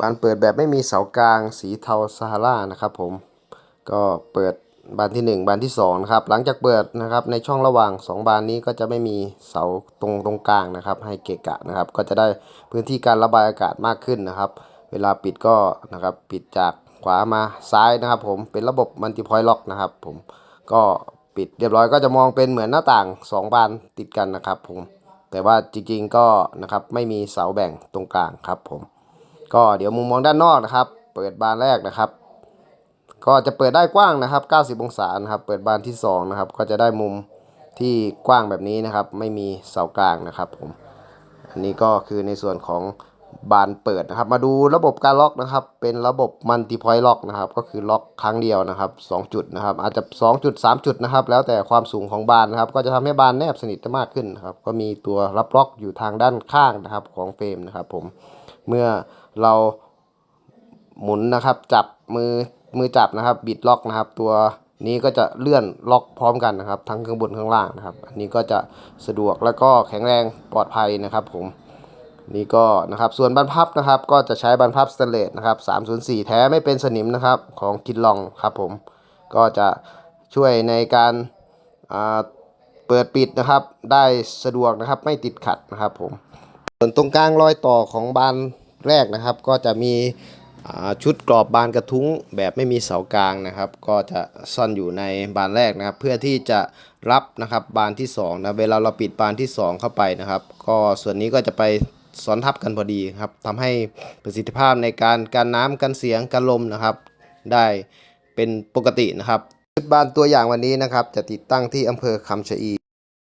บานเปิดแบบไม่มีเสากลางสีเทาซาฮารานะครับผมก็เปิดบานที่ 1 บานที่2นะครับหลังจากเปิดนะครับในช่องระหว่าง 2 บานนี้ก็จะไม่มีเสาตรงตรงกลางนะครับ ให้เกะกะนะครับ ก็จะได้พื้นที่การระบายอากาศมากขึ้นนะครับ เวลาปิดก็นะครับปิดจากขวามาซ้ายนะครับ ผมเป็นระบบมัลติพอยต์ล็อกนะครับ ผมก็ปิดเรียบร้อยก็จะมองเป็นเหมือนหน้าต่าง 2 บานติดกันนะครับ ผมแต่ว่าจริงๆก็นะครับไม่มีเสาแบ่งตรงกลางครับผม ก็เดี๋ยวมุมมองด้านนอกนะครับ เปิดบานแรกนะครับ ก็จะเปิดได้กว้างนะครับ 90 องศานะครับ เปิดบานที่2นะครับ ก็จะได้มุมที่กว้างแบบนี้นะครับ ไม่มีเสากลางนะครับผม อันนี้ก็คือในส่วนของบานเปิดนะครับ มาดูระบบการล็อกนะครับ เป็นระบบมัลติพอยต์ล็อกนะครับ ก็คือล็อกครั้งเดียวนะครับ 2 จุดนะครับ อาจจะ 2 จุด 3 จุดนะครับ แล้วแต่ความสูงของบานนะครับ ก็จะทำให้บานแนบสนิทมากขึ้นนะครับ ก็มีตัวรับล็อกอยู่ทางด้านข้างนะครับของเฟรมนะครับผม เมื่อเราหมุนนะครับจับมือมือจับนะครับ บิดล็อกนะครับ ตัวนี้ก็จะเลื่อนล็อกพร้อมกันนะครับ ทั้งข้างบนข้างล่างนะครับ อันนี้ก็จะสะดวกแล้วก็แข็งแรงปลอดภัยนะครับผมนี่ก็นะครับส่วนบรรพับนะครับ ก็จะใช้บรรพับสเตนเลสนะครับ 304 แท้ไม่เป็นสนิมนะครับของกินลองครับผมก็จะช่วยในการาเปิดปิดนะครับ ได้สะดวกนะครับไม่ติดขัดนะครับผมส่วนตรงกลางรอยต่อของบาน แรกนะครับ ก็จะมีชุดกรอบบานกระทุ้งแบบไม่มีเสากลางนะครับ ก็จะซ่อนอยู่ในบานแรกนะครับ เพื่อที่จะรับนะครับบานที่2นะเวลาเราปิดบานที่ 2 เข้าไปนะครับ ก็ส่วนนี้ก็จะไปซ้อนทับกันพอดีครับทำให้ประสิทธิภาพในการกันน้ำกันเสียงกันลมนะครับ ได้เป็นปกตินะครับชุดบานตัวอย่างวันนี้นะครับ จะติดตั้งที่อำเภอคำชะอี